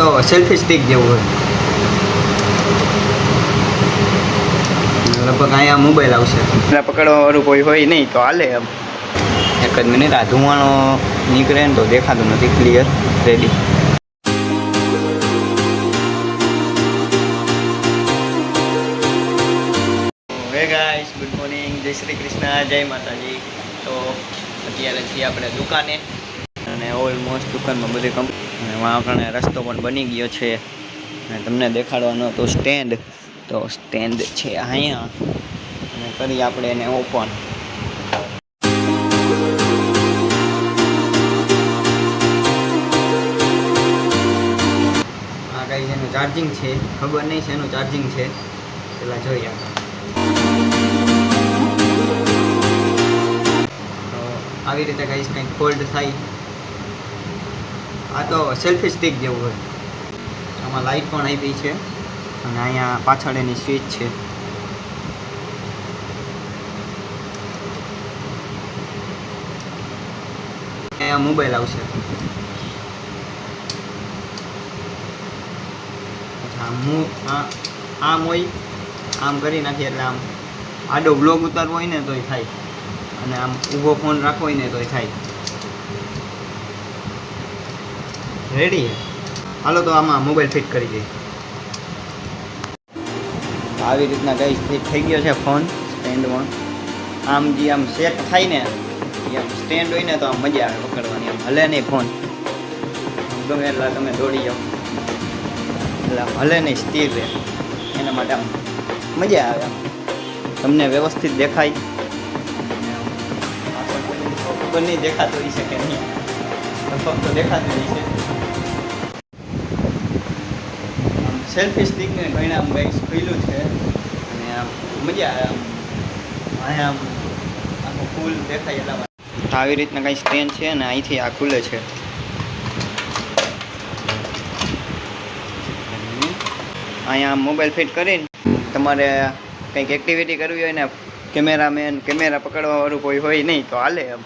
તો selfie stick જેવું હોય. લગભગ અહીંયા મોબાઈલ આવશે. એટલે પકડવાવાળું કોઈ હોય નહીં તો હાલે એમ. એક જ મિનિટ આ ધુમાણો નીકળે ને તો દેખાતું નથી ક્લિયર રેડી ગુડ મોર્નિંગ જય શ્રી કૃષ્ણ જય માતાજી. તો અત્યારે છીએ આપણે દુકાને. અને ઓલમોસ્ટ દુકાનમાં બધી કંપની અને વાંકણે રસ્તો પણ બની ગયો છે. અને તમને દેખાડવાનો હતો સ્ટેન્ડ તો સ્ટેન્ડ છે અહીંયા. અને કરી આપણે એને ઓપન આ કઈ એનું ચાર્જિંગ છે? ખબર નહીં છે એનું ચાર્જિંગ છે. પેલા જોઈએ આપણે. આવી રીતે કહીશ કંઈક ફોલ્ડ થાય. આ તો સેલ્ફી સ્ટિક જેવું હોય. આમાં લાઇટ પણ આવી છે. અને અહીંયા પાછળ એની સ્વિચ છે. અહીંયા મોબાઈલ આવશે. હું આમ હોય આમ કરી નાખીએ એટલે આમ. આડો બ્લોગ ઉતારવો હોય ને તોય થાય. અને આમ ઊભો ફોન રાખવો હોય ને તોય થાય. રેડી હાલો તો આમાં મોબાઈલ ફિટ કરી દઈએ. આવી રીતના કઈ ફિટ થઈ ગયો છે ફોન સ્ટેન્ડમાં આમ જે આમ સેટ થાય ને આમ સ્ટેન્ડ હોય ને તો આમ મજા આવે પકડવાની આમ. હલે નહીં ફોન ગમે એટલા તમે દોડી જાઓ. એટલે હલે નહીં, સ્થિર રહે. એના માટે આમ મજા આવે તમને વ્યવસ્થિત દેખાય. બંને દેખાતું હોય શકે નહીં. ફક્ત દેખાતું હોય છે. સેલ્ફી સ્ટિકને આમ કંઈક ખુલ્લું છે. અને આમ મજા આવે આમ. અહીંયા આમ આખું ફૂલ દેખાય એટલા માટે. આવી રીતના કંઈ સ્ટેન્ડ છે અને અહીંથી આ ખુલે છે. અહીંયા મોબાઈલ ફિટ કરીને તમારે કંઈક એક્ટિવિટી કરવી હોય ને કેમેરામેન કેમેરા પકડવાવાળું કોઈ હોય નહીં તો હાલે એમ.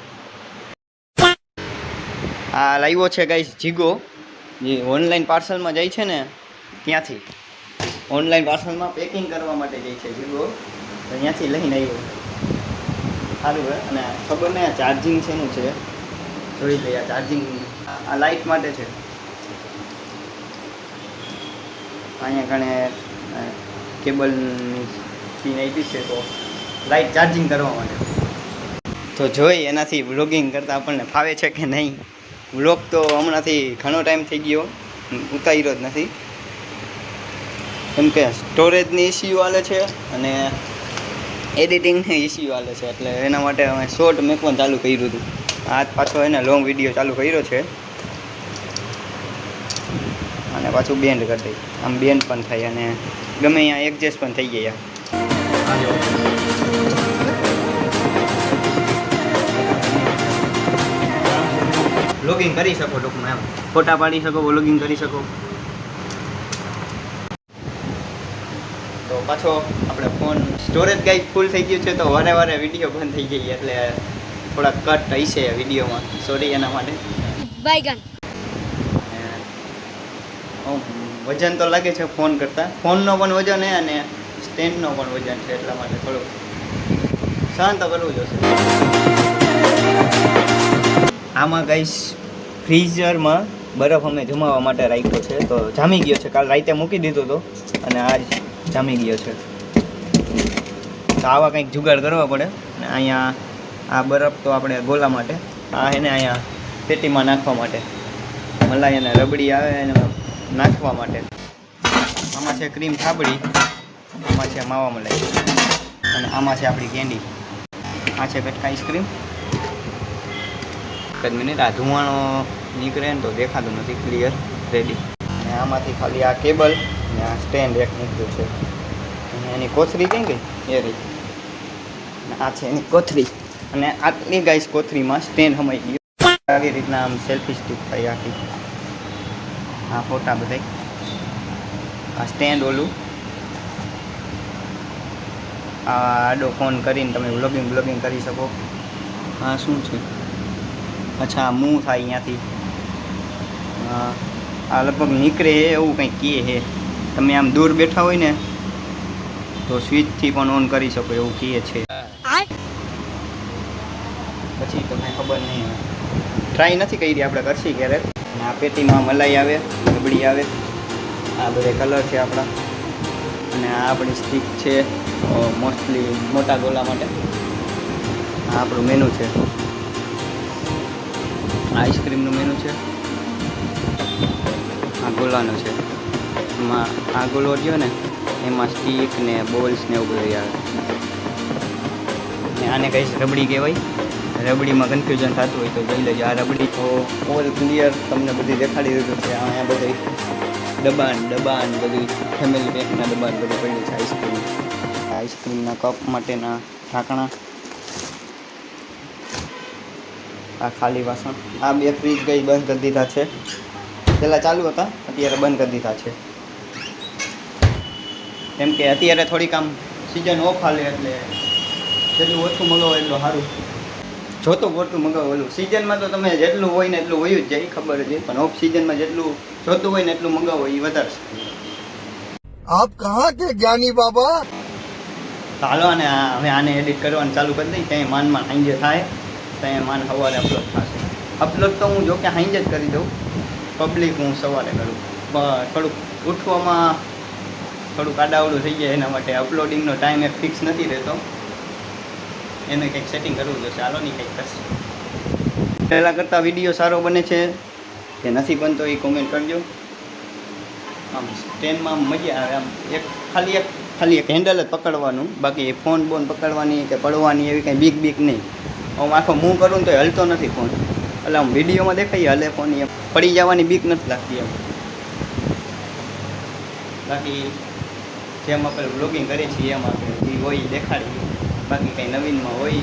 આ લાવ્યો છે કાંઈ જીગો. જે ઓનલાઈન પાર્સલમાં જાય છે ને ત્યાંથી ઓનલાઈન પાર્સલમાં પેકિંગ કરવા માટે જાય છે જીવો, તો ત્યાંથી લઈને આવ્યો. સારું હે અને ખબર આ ચાર્જિંગ શેનું છે. જોઈ લઈએ ચાર્જિંગ આ લાઇટ માટે છે. અહીંયા ઘણે કેબલની પિન આપી છે, તો લાઇટ ચાર્જિંગ કરવા માટે. તો જોઈ, એનાથી વ્લોગિંગ કરતાં આપણને ફાવે છે કે નહીં? વ્લોગ તો હમણાંથી ઘણો ટાઈમ થઈ ગયો, ઉતાર્યો જ નથી. કેમ કે સ્ટોરેજની ઇસ્યુ હાલે છે અને એડિટિંગની ઇસ્યુ હાલે છે. એટલે એના માટે અમે શોર્ટ મેકવાનું ચાલુ કર્યું હતું. આજ પાછો એને લોંગ વીડિયો ચાલુ કર્યો છે. અને પાછું બેન્ડ કરી દઈ. આમ બેન્ડ પણ થાય અને ગમે અહીંયા એડજસ્ટ પણ થઈ ગયા લોગિંગ કરી શકો ટૂંકમાં એમ. ફોટા પાડી શકો લોગિંગ કરી શકો. પાછો આપણે ફોન સ્ટોરેજ ગાઈ ફૂલ થઈ ગયું છે તો વારે વારે વીડિયો બંધ થઈ ગઈ એટલે થોડા કટ હશે વિડીયોમાં સોરી એના માટે. બાયગન વજન તો લાગે છે ફોન કરતાં. ફોનનો પણ વજન છે અને સ્ટેન્ડનો પણ વજન છે એટલા માટે થોડું શાંત કરવું જોશે. આમાં ગાઈશ ફ્રીઝરમાં બરફ અમે જમાવા માટે રાખ્યો છે. તો જામી ગયો છે. કાલ રાતે મૂકી દીધો હતો અને આજ જામી ગયો છે. તો આવા કંઈક જુગાડ કરવા પડે. અને અહીંયા આ બરફ તો આપણે ગોલા માટે, આ એને અહીંયા પેટીમાં નાખવા માટે. મલાઈ અને રબડી આવે એને નાખવા માટે. આમાં છે ક્રીમ થાબડી, આમાં છે માવા મલાઈ, અને આમાં છે આપણી કેન્ડી. આ છે કટકા આઈસ્ક્રીમ. એક જ મિનિટ, આ ધુમાણો નીકળે ને તો દેખાતું નથી, ક્લિયર, રેડી. અને આમાંથી ખાલી આ કેબલ અને આ સ્ટેન્ડ એક મૂક્યું છે. એની કોથરી કઈ ગઈ એ રહી. આ છે એની કોથરી અને આટલી ગાઈસ કોથરીમાં સ્ટેન્ડ હમાઈ ગયો. આવી રીતના આમ સેલ્ફી સ્ટીક થઈ આખી. આ ફોટા બધા આ સ્ટેન્ડ ઓલું. આ આડો ફોન કરીને તમે વ્લોગિંગ બ્લોગિંગ કરી શકો. આ શું છે? અચ્છા મૂવ થાય અહીંયાથી. આ લગભગ નીકળે એવું કંઈક કહે હે. તમે આમ દૂર બેઠા હોય ને તો સ્વિચથી પણ ઓન કરી શકો એવું કહે છે. પછી તમને ખબર નહીં ટ્રાય નથી કરી આપણે કરશી ક્યારેક અને આ પેટીમાં મલાઈ આવે રબડી આવે. આ બધા કલર છે આપણા અને આ આપણી સ્ટીક છે મોસ્ટલી મોટા ગોલા માટે. આ આપણું મેનુ છે. આઈસ્ક્રીમનું મેનુ છે. આ ગોલાનું છે. એમાં આ ગોલો ને, એમાં સ્ટીક ને બોલ્સ ને એવું બધું આવે ને આને કહીશ રબડી કહેવાય. રબડીમાં કન્ફ્યુઝન થતું હોય તો જોઈ લેજો. આ રબડી તો ઓલ ક્લિયર તમને બધી દેખાડી દીધું છે. અહીંયા બધી દબાણ દબાણ બધું ફેમિલી પેકના દબાણ બધું પડ્યું છે આઈસ્ક્રીમ આઈસ્ક્રીમના કપ માટેના ઢાંકણા. આ ખાલી વાસણ. આ બે ફ્રીજ ગઈ બંધ કરી દીધા છે. પહેલાં ચાલુ હતા, અત્યારે બંધ કરી દીધા છે. કેમ કે અત્યારે થોડીક આમ સિઝન ઓફ હાલે એટલે જેટલું ઓછું મગાવો એટલું સારું. જોતું પૂરતું મગાવેલું સિઝનમાં તો તમે જેટલું હોય ને એટલું હોય જ જાય ખબર છે પણ ઓફ સિઝનમાં જેટલું જોતું હોય ને એટલું મંગાવો એ વધારે આપ કહા કે જ્ઞાની બાબા? ચાલો અને હવે આને એડિટ કરવાનું ચાલુ કરી દઈ. ત્યાં માનમાં સાંજે થાય ત્યાં માન સવારે અપલોડ થશે. અપલોડ તો હું જોકે સાંજે જ કરી દઉં. પબ્લિક હું સવારે કરું. થોડુંક ઉઠવામાં થોડુંક આડાવડું થઈ જાય એના માટે અપલોડિંગનો ટાઈમ એ ફિક્સ નથી રહેતો. એને કંઈક સેટિંગ કરવું જોશે. હાલો નહીં કંઈક કરશે. પહેલાં કરતાં વીડિયો સારો બને છે. કે નથી બનતો એ કોમેન્ટ કરજો. આમ ટ્રેનમાં મજા આવે. આમ એક ખાલી એક ખાલી એક હેન્ડલ જ પકડવાનું. બાકી ફોન બોન પકડવાની કે પડવાની એવી કંઈ બીક બીક નહીં. આમ આખો મૂવ કરું ને તો હલતો નથી ફોન એટલે આમ વિડીયોમાં દેખાય, હલે ફોન એમ. પડી જવાની બીક નથી લાગતી એમ બાકી જેમ આપણે બ્લોગિંગ કરીએ છીએ એમ આપણે એ હોય દેખાડીએ. બાકી કંઈ નવીનમાં હોય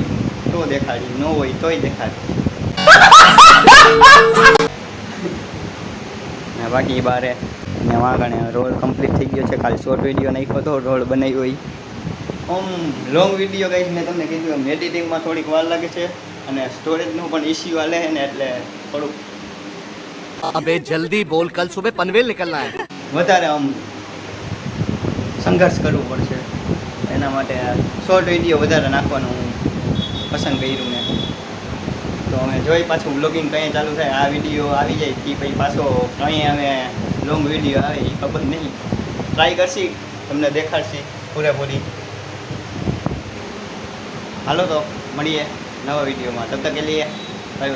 તો દેખાડી ન હોય તોય દેખાડી બાકી બારે ને વાગણે રોલ કમ્પ્લીટ થઈ ગયો છે. ખાલી શોર્ટ વીડિયો નાખ્યો હતો રોલ બનાવી હોય આમ લોંગ વીડિયો કહીશ મેં તમને કીધું એમ એડિટિંગમાં થોડીક વાર લાગે છે અને સ્ટોરેજનું પણ ઇસ્યુ આલે ને એટલે થોડુંક અબે જલ્દી બોલ કલ સુબહ પનવેલ નીકળના હે. વધારે આમ સંઘર્ષ કરવું પડશે. એના માટે શોર્ટ વીડિયો વધારે નાખવાનું હું પસંદ કર્યું મેં. તો અમે જોઈ પાછું બ્લોગિંગ કંઈ ચાલુ થાય. આ વીડિયો આવી જાય કે પછી પાછો કંઈ અમે લોંગ વીડિયો આવે એ ખબર નહીં. ટ્રાય કરશી, તમને દેખાડશી પૂરેપૂરી. હાલો તો, મળીએ નવા વિડીયોમાં તબ તક કે લીએ બાય